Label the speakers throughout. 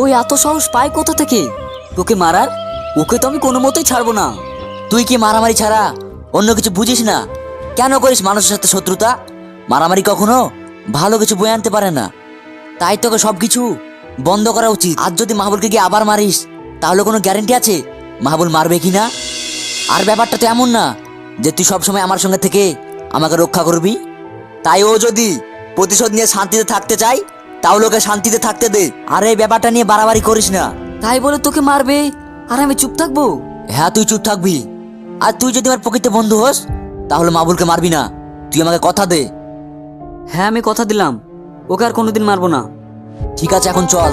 Speaker 1: ওই এত সাহস পায় কোথা থেকে? তোকে মারার? ওকে তো আমি কোনো মতেই ছাড়বো না।
Speaker 2: তুই কি মারামারি ছাড়া অন্য কিছু বুঝিস না? কেন করিস মানুষের সাথে শত্রুতা? মারামারি কখনো ভালো কিছু বয়ে আনতে পারে না। তাই তোকে সব কিছু বন্ধ করা উচিত। আর যদি মাহবুলকে গিয়ে আবার মারিস, তাহলে কোনো গ্যারেন্টি আছে? মাহবুল মারবে কি না? আর ব্যাপারটা তো এমন না যে তুই সবসময় আমার সঙ্গে থেকে আমাকে রক্ষা করবি। তাই ও যদি প্রতিশোধ নিয়ে শান্তিতে থাকতে চাই তাহলে ওকে শান্তিতে থাকতে দে। আর এই ব্যাপারটা নিয়ে বাড়াবাড়ি করিস না।
Speaker 1: তাই বলে তোকে মারবে? আর আমি চুপ থাকব?
Speaker 2: হ্যাঁ তুই চুপ থাকবি। আর তুই যদি আমার প্রকৃত বন্ধু হোস তাহলে মাবুলকে মারবি না। তুই আমাকে কথা দে।
Speaker 1: হ্যাঁ আমি কথা দিলাম। ওকে আর কোনোদিন মারবো না।
Speaker 2: ঠিক আছে এখন চল।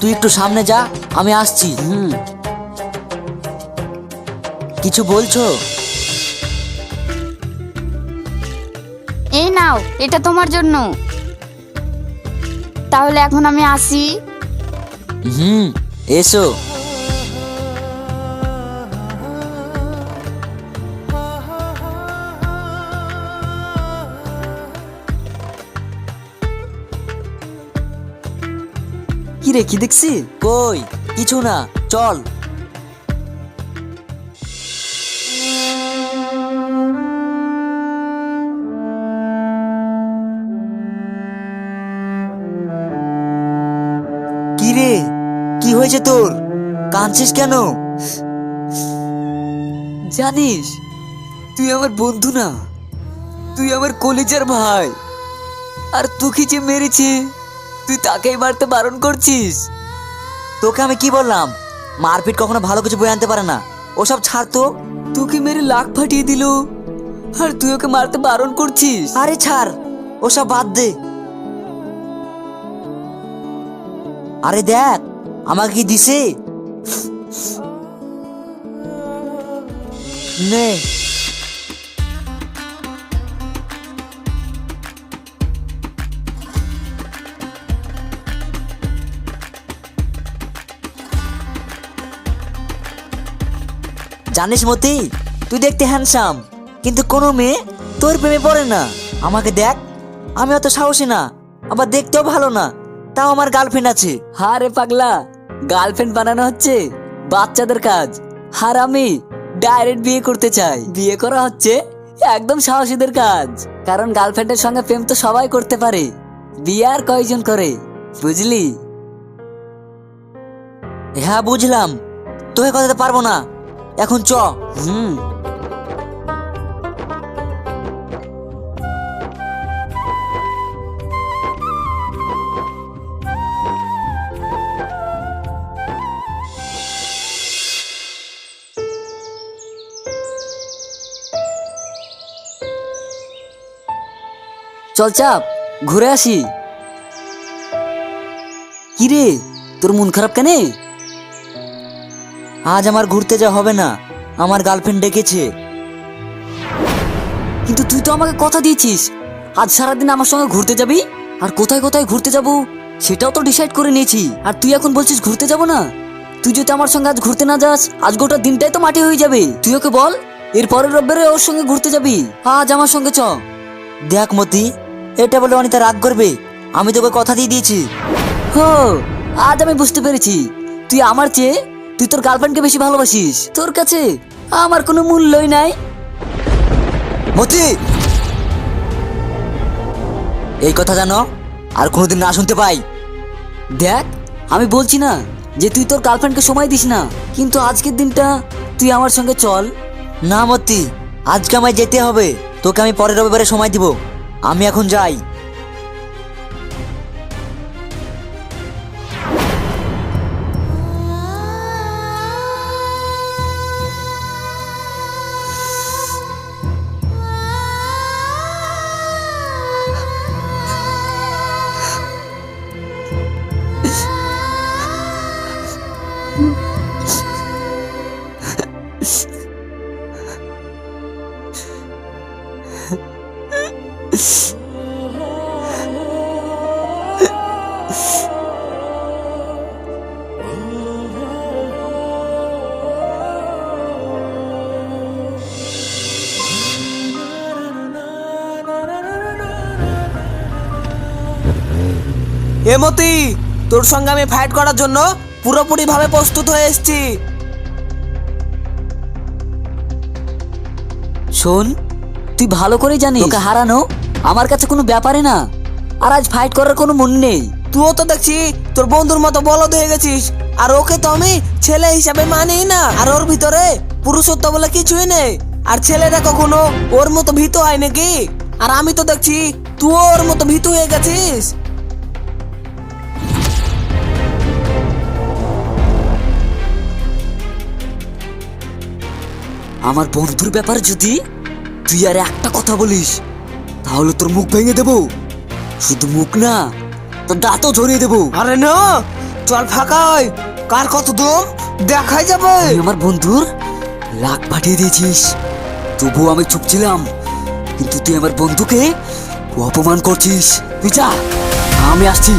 Speaker 2: তুই একটু সামনে যা আমি আসছি।
Speaker 1: হুম।
Speaker 2: কিছু বলছো?
Speaker 3: এই নাও এটা তোমার জন্য। তাহলে এখন আমি আসি।
Speaker 2: হুম এসো।
Speaker 1: কি রে কি দেখছি?
Speaker 2: কই? কিছু না, চল। কি রে কি হয়েছে তোর? কাঁদছিস কেন?
Speaker 1: জানিস, তুই আমার বন্ধু না। তুই আমার কলেজের ভাই। আর তোকে যে মেরেছে তুই তাকেই মারতে বারণ করছিস?
Speaker 2: তোকে আমি কি বললাম? মারপিট কখনো ভালো কিছু বয়ে আনতে পারে না। ওসব ছাড় তো।
Speaker 1: তোকে মেরে লাখ ফাটিয়ে দিল। আর তুই ওকে মারতে বারণ করছিস?
Speaker 2: আরে ছাড়, ওসব বাদ দে। আরে দেখ, আমাকে কি দিছে? নে। জানিস মতি, তুই দেখতে হ্যান্ডসাম কিন্তু কোনো মেয়ে তোর প্রেমে পড়ে না। আমাকে দেখ, আমি অত সাহসী না, আবার দেখতেও ভালো না। তাও আমার গার্লফ্রেন্ড আছে।
Speaker 1: হ্যাঁ রে পাগলা গার্লফ্রেন্ড বানানো হচ্ছে বাচ্চাদের কাজ। আর আমি ডাইরেক্ট বিয়ে করতে চাই। বিয়ে করা হচ্ছে একদম সাহসীদের কাজ। কারণ গার্লফ্রেন্ডের সঙ্গে প্রেম তো সবাই করতে পারে। বিয়ে আর কয়জন করে, বুঝলি?
Speaker 2: হ্যাঁ বুঝলাম। তোকে কথাতে পারব না। এখন চ।
Speaker 1: হুম। চল চাপ ঘুরে আসি। কি রে তোর মন খারাপ কেন?
Speaker 2: আজ আমার ঘুরতে যা হবে না। আমার গার্লফ্রেন্ড ডেকেছে।
Speaker 1: কিন্তু তুই তো আমাকে কথা দিয়েছিস। আজ সারাদিন আমার সঙ্গে ঘুরতে যাবি? আর কোথায় কোথায় ঘুরতে যাব? সেটাও তো ডিসাইড করে নিয়েছি। আর তুই এখন বলছিস ঘুরতে যাব না? তুই যদি আমার সঙ্গে আজ ঘুরতে না যাস, আজ গোটা দিনটাই তো মাটি হয়ে যাবে। তুই ওকে বল এর পরের রবিবারে ওর সঙ্গে ঘুরতে যাবি। আজ আমার সঙ্গে চ।
Speaker 2: দেখ মতি, এটা বলে অনিতা রাগ করবে। আমি তোকে কথা দিয়ে দিয়েছি।
Speaker 1: হো আজ আমি বুঝতে পেরেছি। তুই আমার চেয়ে তুই তোর গার্লফ্রেন্ডকে বেশি ভালোবাসিস? তোর কাছে আমার কোনো মূল্যই নাই।
Speaker 2: মতি! এই কথা জানো, আর কোনোদিন না শুনতে পাই।
Speaker 1: দেখ, আমি বলছি না যে তুই তোর গার্লফ্রেন্ডকে সময় দিস না, কিন্তু আজকের দিনটা তুই আমার সঙ্গে চল।
Speaker 2: না মতি, আজকে আমায় যেতে হবে। তোকে আমি পরের রবিবারে সময় দিব। আমি এখন যাই।
Speaker 4: এমতি তোর সঙ্গে আমি ফাইট করার জন্য পুরোপুরি ভাবে প্রস্তুত হয়ে এসেছি।
Speaker 1: শোন তুই ভালো করে জানিস ওকে হারানো আমার কাছে কোনো ব্যাপারে না। আর আজ ফাইট করার কোনো মন নেই।
Speaker 4: তুইও তো দেখছি তোর বন্ধুর মতো বলদ হয়ে গেছিস। আর ওকে তো আমি ছেলে হিসাবে মানি না। আর ওর ভিতরে পুরুষত্ব বলে কিছুই নেই। আর ছেলেরা কখনো ওর মতো ভীত হয় নাকি? আর আমি তো দেখছি তুই ওর মতো ভীত হয়ে গেছিস।
Speaker 1: আমার বন্ধুর ব্যাপারে যদি তুই আর একটা কথা বলিস তাহলে তোর মুখ ভেঙে দেবো। শুধু মুখ না তোর দাঁতও ঝরিয়ে দেবো।
Speaker 4: আরে না চল ফাঁকা হয় কার কত দম? দেখাই যাবে।
Speaker 1: আমার বন্ধুর লাখ পাঠিয়ে দিয়েছিস। তবুও আমি চুপ ছিলাম কিন্তু তুই আমার বন্ধুকে অপমান করছিস। তুই যা আমি আসছি।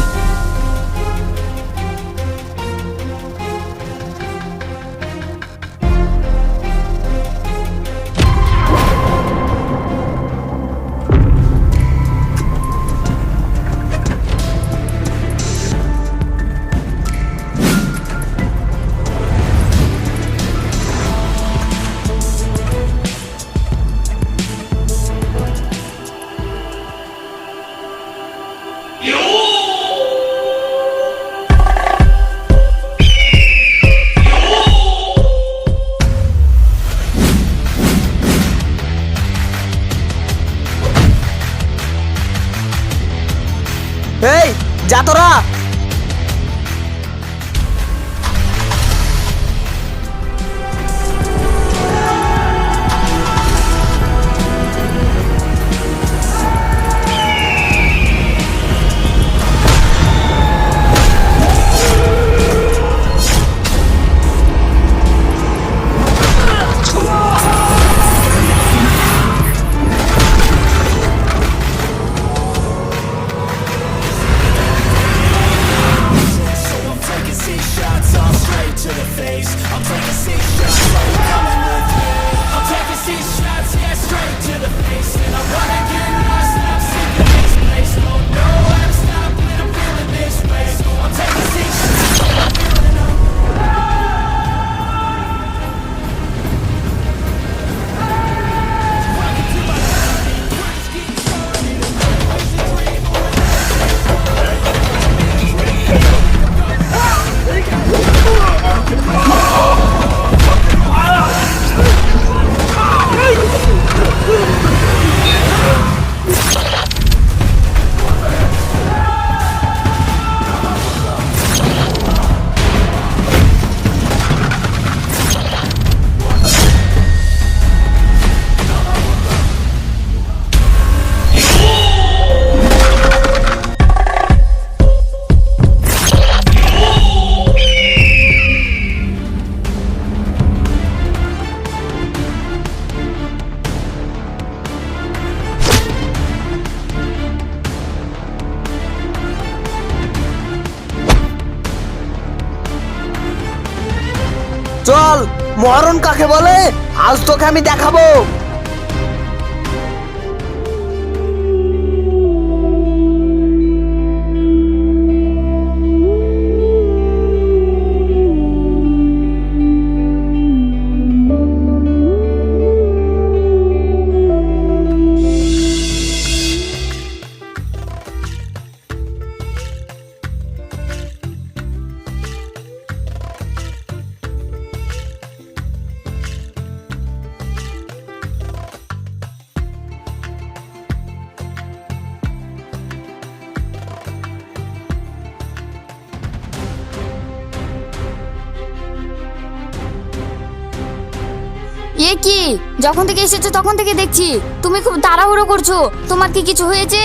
Speaker 3: যখন থেকে এসেছ, তখন থেকে দেখছি। তুমি খুব তাড়াহুড়ো করছ। তোমার কি কিছু হয়েছে?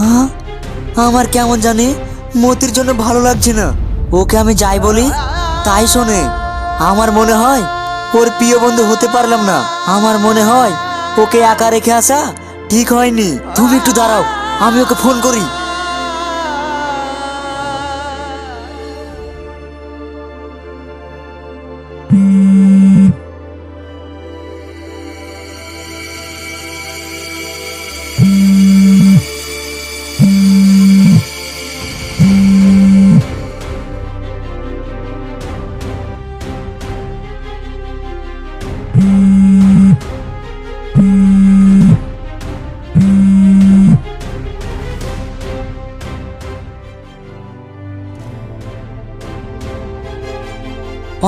Speaker 2: হ্যাঁ? আমার কেমন জানি মতির জন্য ভালো লাগছে না। ওকে আমি যাই বলি, তাই শোনে। আমার মনে হয় ওর প্রিয় বন্ধু হতে পারলাম না। আমার মনে হয় ওকে একা রেখে আসা ঠিক হয়নি। তুমি একটু দাঁড়াও, আমি ওকে ফোন করি।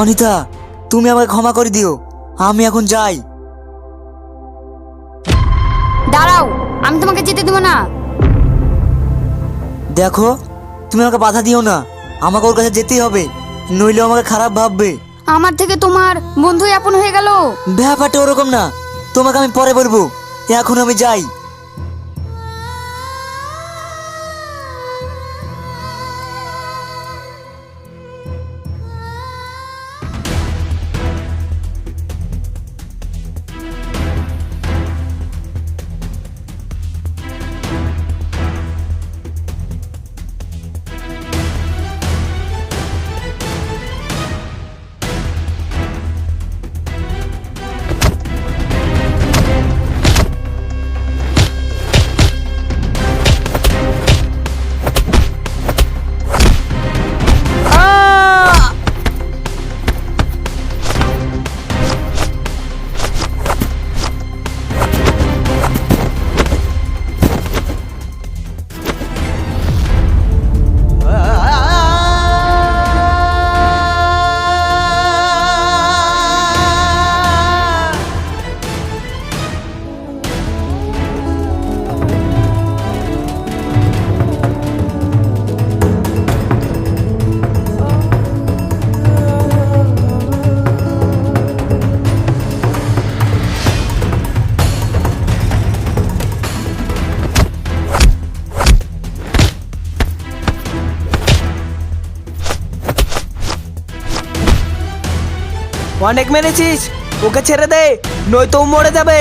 Speaker 2: অনিতা তুমি আমাকে ক্ষমা করে দিও। আমি এখন যাই।
Speaker 3: দাঁড়াও আমি তোমাকে যেতে দেবো না।
Speaker 2: দেখো তুমি আমাকে বাধা দিও না। আমাকে ওর কাছে যেতেই হবে নইলে আমাকে খারাপ ভাববে।
Speaker 3: আমার থেকে তোমার বন্ধু আপন হয়ে গেল।
Speaker 2: ব্যাপারটা ওরকম না। তোমাকে আমি পরে বলব। এখন আমি যাই।
Speaker 4: অনেক মেরেছিস ওকে ছেড়ে দে নয়তো মরে যাবে।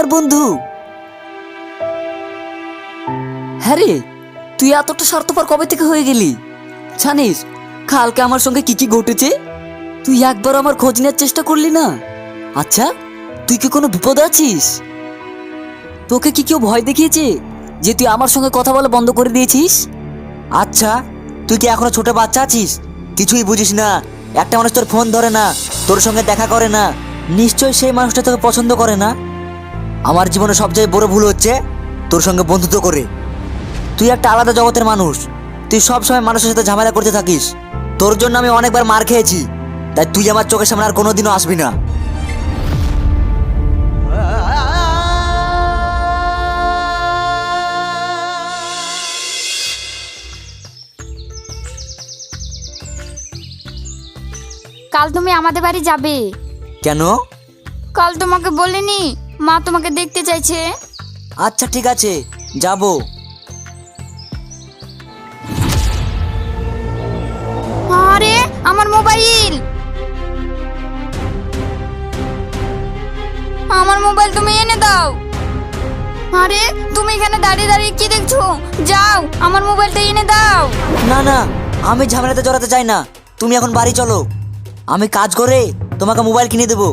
Speaker 1: আমার বন্ধু। হ্যাঁ রে, তুই এতটা স্বার্থপর কবে থেকে হয়ে গেলি? জানিস, কালকে আমার সঙ্গে কি কি ঘটেছে? তুই একবার আমার খোঁজ নেওয়ার চেষ্টা করলি না? আচ্ছা তুই কি কোনো বিপদে আছিস? তোকে কি কেউ ভয় দেখিয়েছে যে তুই আমার সঙ্গে কথা বলা বন্ধ করে দিয়েছিস?
Speaker 2: আচ্ছা তুই কি এখনও ছোট বাচ্চা আছিস? কিছুই বুঝিস না। একটা মানুষ তোর ফোন ধরে না, তোর সঙ্গে দেখা করে না। নিশ্চয়ই সেই মানুষটা তোকে পছন্দ করে না। আমার জীবনে সবচেয়ে বড় ভুল হচ্ছে তোর সঙ্গে বন্ধুত্ব করে। তুই একটা আলাদা জগতের মানুষ। তুই সব সময় মানুষের সাথে ঝামেলা করতে থাকিস। তোর জন্য আমি অনেকবার মার খেয়েছি। তাই তুই আমার চোখের সামনে আর কোনোদিনও আসবি না।
Speaker 3: কাল তুমি আমাদের বাড়ি যাবে।
Speaker 2: কেন?
Speaker 3: কাল তোমাকে বলিনি। মা তোমাকে দেখতে চাইছে।
Speaker 2: আচ্ছা ঠিক আছে যাব।
Speaker 3: আরে আমার মোবাইল। আমার মোবাইল তুমি এনে দাও। আরে তুমি এখানে দাঁড়িয়ে দাঁড়িয়ে কি দেখছ? যাও আমার মোবাইলটা এনে দাও।
Speaker 2: না না আমি ঝামেলাতে জড়াতে চাই না। তুমি এখন বাড়ি চলো। আমি কাজ করে তোমাকে মোবাইল কিনে দেবো।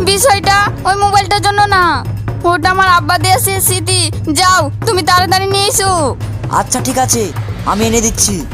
Speaker 3: বিষয়টা ওই মোবাইলটার জন্য না। ওটা আমার আব্বা দিয়ে আসে স্মৃতি। যাও, তুমি তাড়াতাড়ি নিয়ে এসো।
Speaker 2: আচ্ছা ঠিক আছে। আমি এনে দিচ্ছি।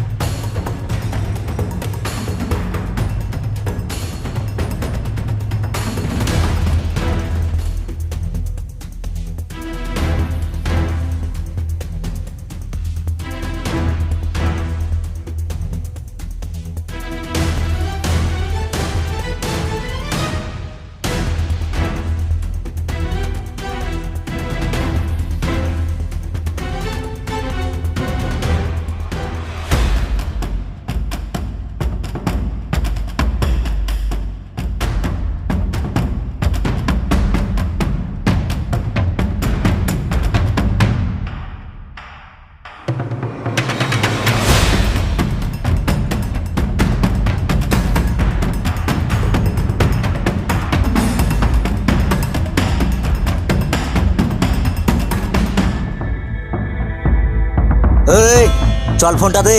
Speaker 2: চল ফোনটা দে।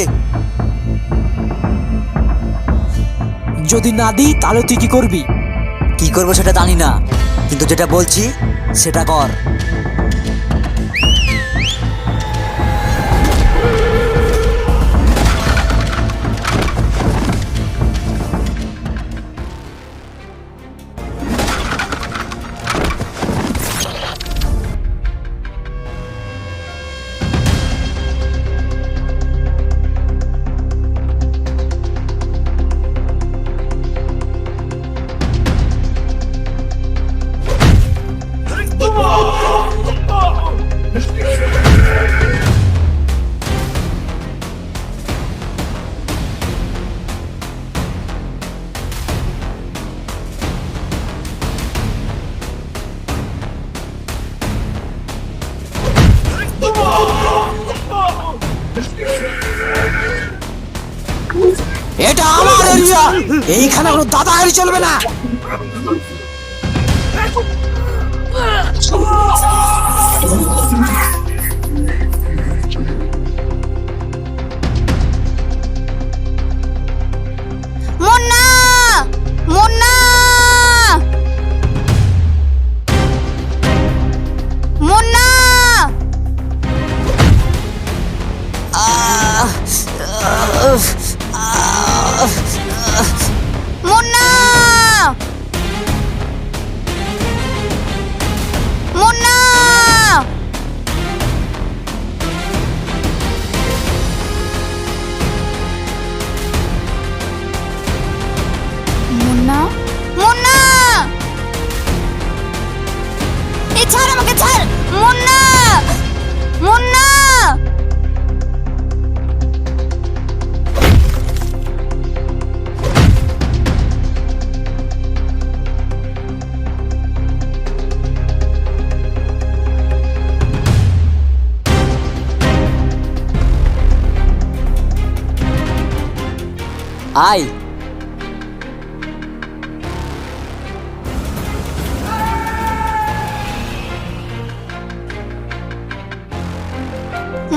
Speaker 3: যদি না দিই তাহলে তুই কি করবি?
Speaker 2: কি করব সেটা জানি না কিন্তু যেটা বলছি সেটা কর।
Speaker 3: এটা আমার এরিয়া! এইখানে কোনো দাদাগিরি চলবে না!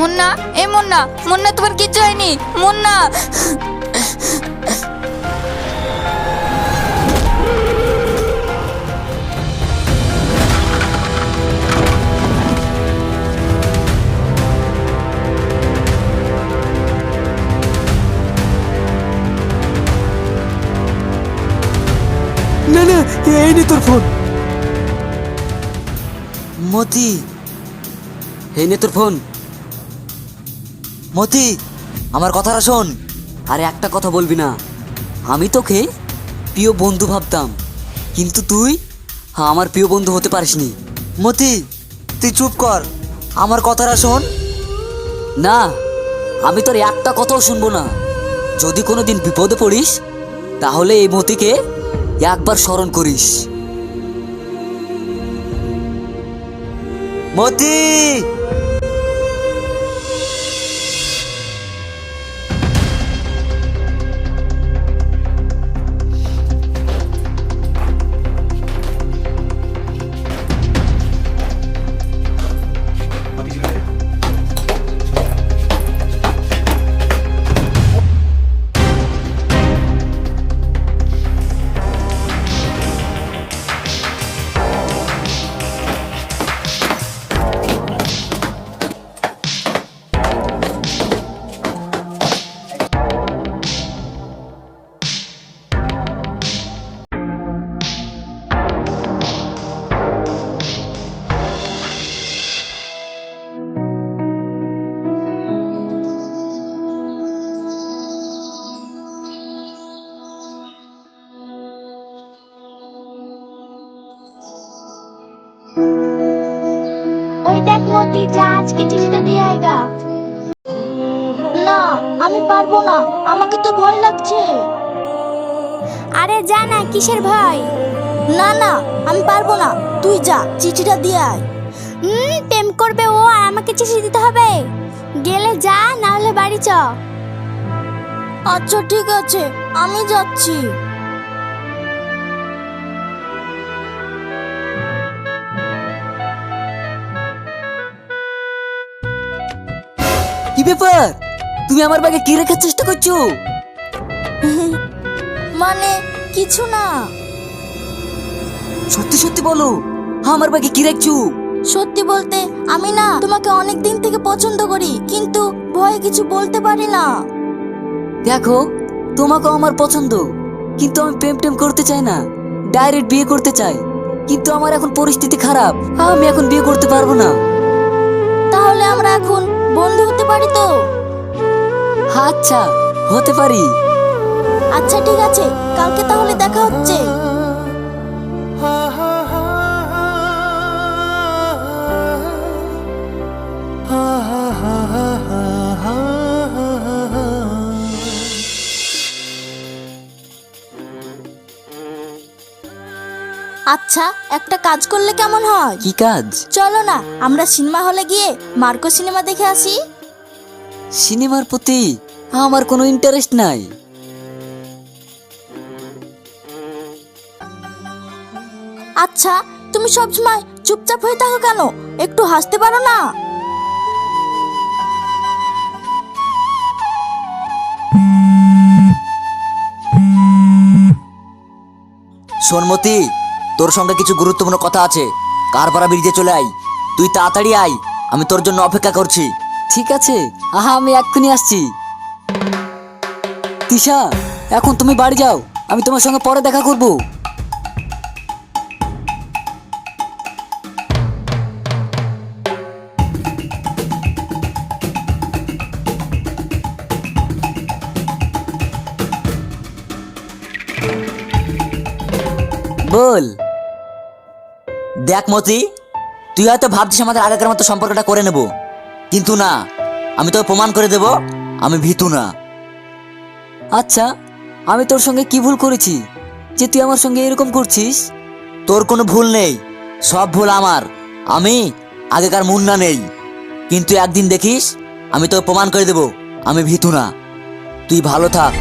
Speaker 5: মুন্না এ মুন্না মুন্না তোমার কিচ্ছু হয়নি মুন্না।
Speaker 3: না না এই নে তোর ফোন।
Speaker 2: মতি
Speaker 1: এই নে তোর ফোন।
Speaker 2: মতি আমার কথাটা শোন।
Speaker 1: আরে একটা কথা বলবি না। আমি তোকে প্রিয় বন্ধু ভাবতাম। কিন্তু তুই হ্যাঁ আমার প্রিয় বন্ধু হতে পারিসনি।
Speaker 2: মতি তুই চুপ কর। আমার কথাটা শোন।
Speaker 1: না আমি তোর একটা কথাও শুনব না। যদি কোনো দিন বিপদে পড়িস তাহলে এই মতিকে একবার স্মরণ করিস।
Speaker 2: মতি!
Speaker 6: ওই যা আজকে চিঠিটা দিয়ে আয়গা না আমি পারব না। আমাকে তো ভয় লাগছে। আরে যা না কিসের ভয়? না না আমি পারব না। তুই যা চিঠিটা দিয়ে আয়। হুম প্রেম করবে ও আর আমাকে চিঠি দিতে হবে। গেলে যা না হলে বাড়ি চ। আচ্ছা ঠিক আছে আমি যাচ্ছি।
Speaker 1: ব্যাপার? তুমি আমার ব্যাগে কি রেখার চেষ্টা করছ?
Speaker 6: মানে কিছু না।
Speaker 1: সত্যি সত্যি বলো আমার ব্যাগে কি রাখছো?
Speaker 6: সত্যি বলতে আমি না তোমাকে অনেক দিন থেকে পছন্দ করি কিন্তু ভয়ে কিছু বলতে পারি না।
Speaker 1: দেখো তোমাকেও আমার পছন্দ কিন্তু আমি প্রেম টেম করতে চাই না ডাইরেক্ট বিয়ে করতে চাই কিন্তু আমার এখন পরিস্থিতি খারাপ আমি এখন বিয়ে করতে পারব না।
Speaker 6: তাহলে আমরা এখন বন্ধু হতে পারি তো?
Speaker 1: আচ্ছা হতে পারি।
Speaker 6: আচ্ছা ঠিক আছে। কালকে তাহলে দেখা হচ্ছে। আচ্ছা একটা কাজ করলে কেমন হয়?
Speaker 1: কি কাজ?
Speaker 6: চলো না আমরা সিনেমা হলে গিয়ে মার্কো সিনেমা দেখে আসি।
Speaker 1: সিনেমার প্রতি আমার কোনো ইন্টারেস্ট নাই।
Speaker 6: আচ্ছা তুমি সবসময় চুপচাপ হয়ে থাকো কেন? একটু হাসতে পারো না?
Speaker 2: সোনমতি তোর সঙ্গে কিছু গুরুত্বপূর্ণ কথা আছে। কারপাড়া ব্রিজে চলে আই তুই তাড়াতাড়ি আই আমি তোর জন্য অপেক্ষা করছি।
Speaker 1: ঠিক আছে? আহা, আমি এক্ষুনি আসছি। তিশা, এখন তুমি বাড়ি যাও। আমি তোমার সঙ্গে পরে দেখা করব।
Speaker 2: দেখ মতি তুই হয়তো ভাবছিস আমাদের আগেকার মতো সম্পর্কটা করে নেব। কিন্তু না আমি তোকে প্রমাণ করে দেব আমি ভীতু না।
Speaker 1: আচ্ছা আমি তোর সঙ্গে কি ভুল করেছি? যে তুই আমার সঙ্গে এরকম করছিস?
Speaker 2: তোর কোনো ভুল নেই সব ভুল আমার। আমি আগেকার মুন্না নেই। কিন্তু একদিন দেখিস আমি তোকে প্রমাণ করে দেব আমি ভীতু না। তুই ভালো থাক।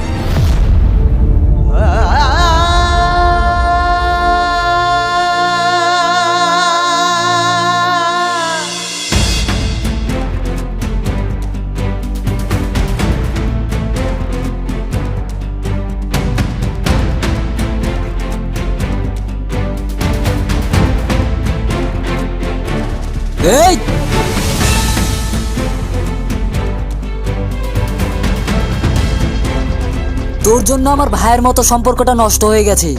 Speaker 1: তোর জন্য আমার ভাইয়ের মতো সম্পর্কটা নষ্ট হয়ে গেছে।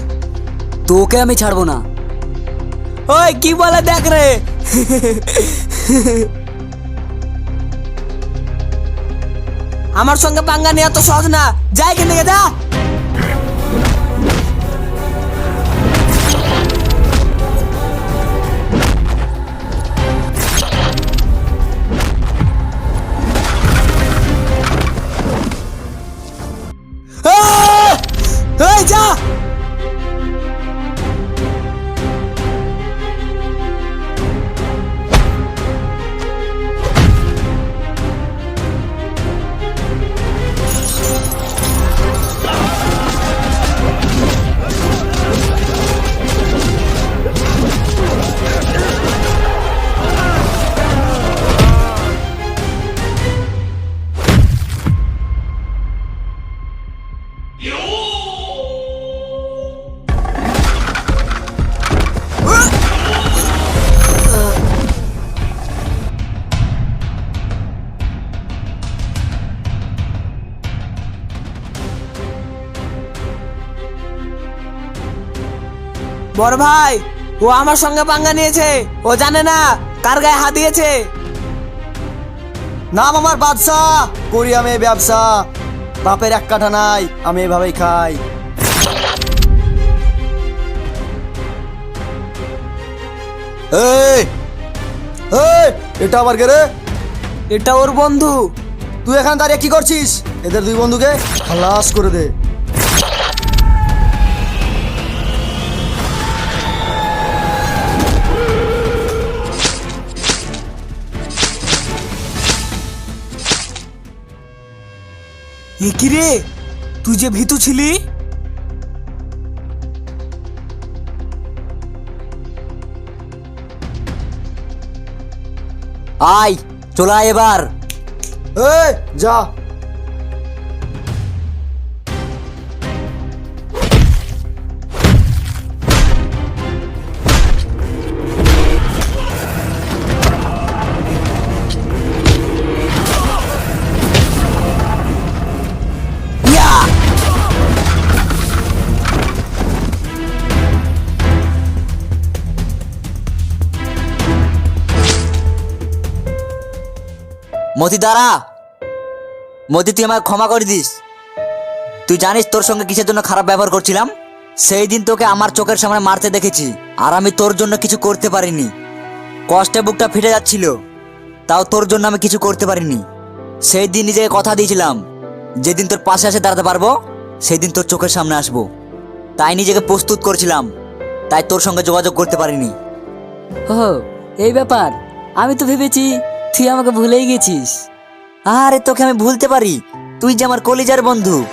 Speaker 1: তোকে আমি ছাড়বো না।
Speaker 4: ওই, কি বলে দেখ রে! আমার সঙ্গে পাঙ্গা নেওয়া তো সহজ না। যাই থেকে, যা! বড় ভাই ও আমার সঙ্গে পাঙ্গা নিয়েছে। ও জানে না কার গায়ে হাত দিয়েছে।
Speaker 7: নাম আমার বাদশাহ করি আমি এই ব্যবসা। বাপের এক কাঠা নাই আমি এভাবেই খাই। এই এই এটা আবার কে রে?
Speaker 4: এটা ওর বন্ধু।
Speaker 7: তুই এখানে দাঁড়িয়ে কি করছিস? এদের দুই বন্ধুকে খালাস করে দে।
Speaker 4: এ কি রে? তুই যে ভীতু ছিলি?
Speaker 2: আয় চলা এবার।
Speaker 7: এই যা।
Speaker 2: মতি, দাঁড়া। মতি, তুই আমাকে ক্ষমা করে দিস। তুই জানিস তোর সঙ্গে কিসের জন্য খারাপ ব্যবহার করছিলাম? সেই দিন তোকে আমার চোখের সামনে মারতে দেখেছি, আর আমি তোর জন্য কিছু করতে পারিনি। কষ্টে বুকটা ফেটে যাচ্ছিল, তাও তোর জন্য আমি কিছু করতে পারিনি। সেই দিন নিজেকে কথা দিয়েছিলাম, যেদিন তোর পাশে এসে দাঁড়াতে পারব সেই দিন তোর চোখের সামনে আসব। তাই নিজেকে প্রস্তুত করছিলাম, তাই তোর সঙ্গে যোগাযোগ করতে পারিনি।
Speaker 1: ও এই ব্যাপার। আমি তো ভেবেছি তুই আমাকে ভুলেই গেছিস।
Speaker 2: আরে তোকে আমি ভুলতে পারি। তুই যে আমার কলিজার বন্ধু।